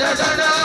da da da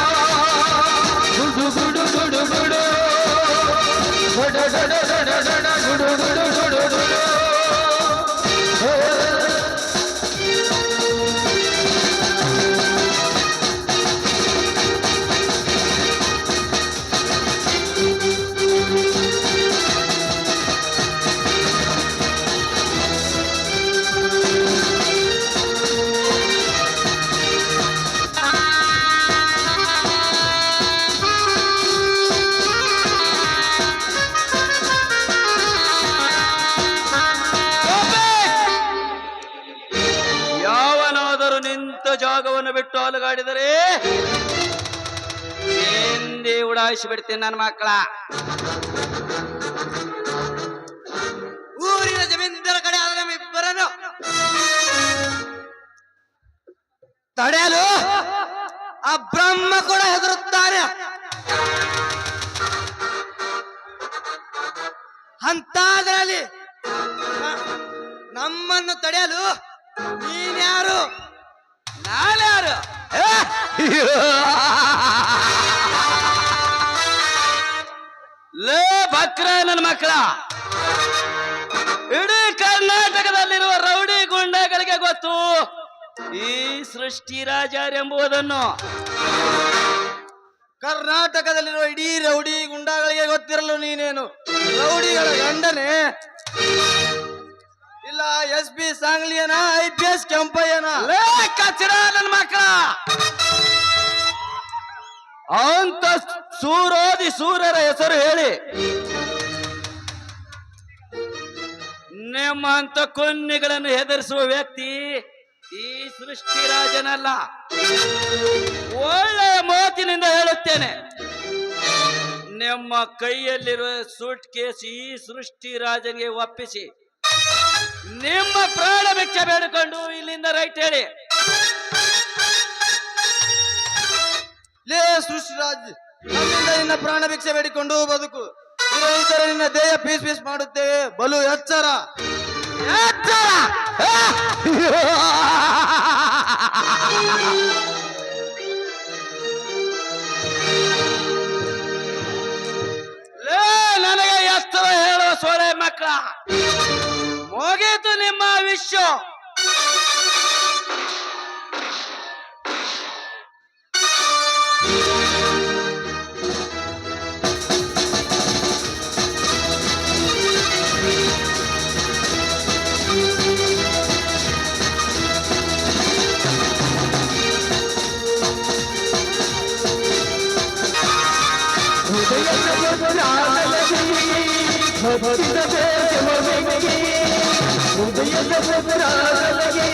ನಿಂತ ಜಾಗವನ್ನು ಬಿಟ್ಟು ಅಲುಗಾಡಿದರೆ ಹಿಂದೆ ಉಡಾಯಿಸಿ ಬಿಡ್ತೀನಿ ನನ್ನ ಮಕ್ಕಳ. ಊರಿನ ಜಮೀನ್ದಾರ ಕಡೆ ಆದ ನಮ್ಮಿಬ್ಬರನ್ನು ತಡೆಯಲು ಆ ಬ್ರಹ್ಮ ಕೂಡ ಹೆದರುತ್ತಾನೆ. ಅಂತಾದ್ರಲ್ಲಿ ನಮ್ಮನ್ನು ತಡೆಯಲು ನೀನ್ಯಾರು ನಾಳ್ಯಾರು ಲೇ ಬಕ್ರ ನನ್ನ ಮಕ್ಕಳ. ಇಡೀ ಕರ್ನಾಟಕದಲ್ಲಿರುವ ರೌಡಿ ಗುಂಡಗಳಿಗೆ ಗೊತ್ತು ಈ ಸೃಷ್ಟಿ ರಾಜರೆಂಬುದನ್ನು ಕರ್ನಾಟಕದಲ್ಲಿರುವ ಇಡೀ ರೌಡಿ ಗುಂಡಾಗಳಿಗೆ ಗೊತ್ತಿರಲು ನೀನೇನು? ರೌಡಿಗಳ ಗಂಡನೇ? ಎಸ್ ಬಿ ಸಾಂಗ್ಲಿಯನ, ಐ ಪಿ ಎಸ್ ಕೆಂಪಯ್ಯನ. ಲೇ ಕಚರ ನನ್ನ ಮಕ್ಕಳ ಅಂತ ಸೂರೋದಿ ಸೂರ್ಯರ ಹೆಸರು ಹೇಳಿ. ನಿಮ್ಮಂತ ಕೊನ್ನಿಗಳನ್ನು ಹೆದರಿಸುವ ವ್ಯಕ್ತಿ ಈ ಸೃಷ್ಟಿ ರಾಜನಲ್ಲ. ಒಳ್ಳೆಯ ಮಾತಿನಿಂದ ಹೇಳುತ್ತೇನೆ. ನಿಮ್ಮ ಕೈಯಲ್ಲಿರುವ ಸೂಟ್ ಕೇಸ್ ಈ ಸೃಷ್ಟಿ ರಾಜನಿಗೆ ಒಪ್ಪಿಸಿ. ನಿಮ್ಮ ಪ್ರಾಣ ಭಿಕ್ಷೆ ಬೇಡಿಕೊಂಡು ಇಲ್ಲಿಂದ ರೈಟ್ ಹೇಳಿ. ಲೇ ಸೃಷ್ಟಿರಾಜ್ ನಮ್ಮಿಂದ ನಿನ್ನ ಪ್ರಾಣ ಭಿಕ್ಷೆ ಬೇಡಿಕೊಂಡು ಬದುಕು. ಇತರ ನಿನ್ನ ದೇಹ ಪೀಸ್ ಪೀಸ್ ಮಾಡುತ್ತೇವೆ. ಬಲು ಎಚ್ಚರ. ಎಚ್ಚರ! ಲೇ, ನನಗೆ ಎಚ್ಚರ ಹೇಳುವ ಸೋರೆ ಮಕ್ಕಳ. ಮುಗೀತು ನಿಮ್ಮ ವಿಶ್ವ ఉదయ రాజలకి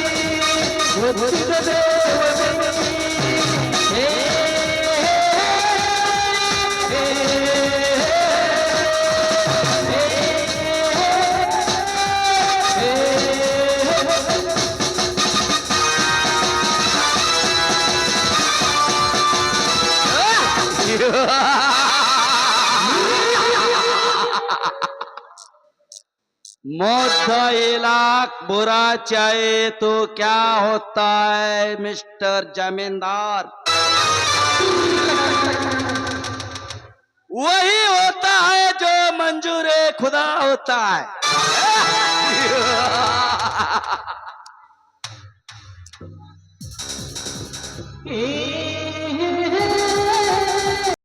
వచ్చిన దేవమే मुद्दा इलाक बुरा चाहे तो क्या होता है, मिस्टर जमींदार? वही होता है जो मंजूर खुदा होता है।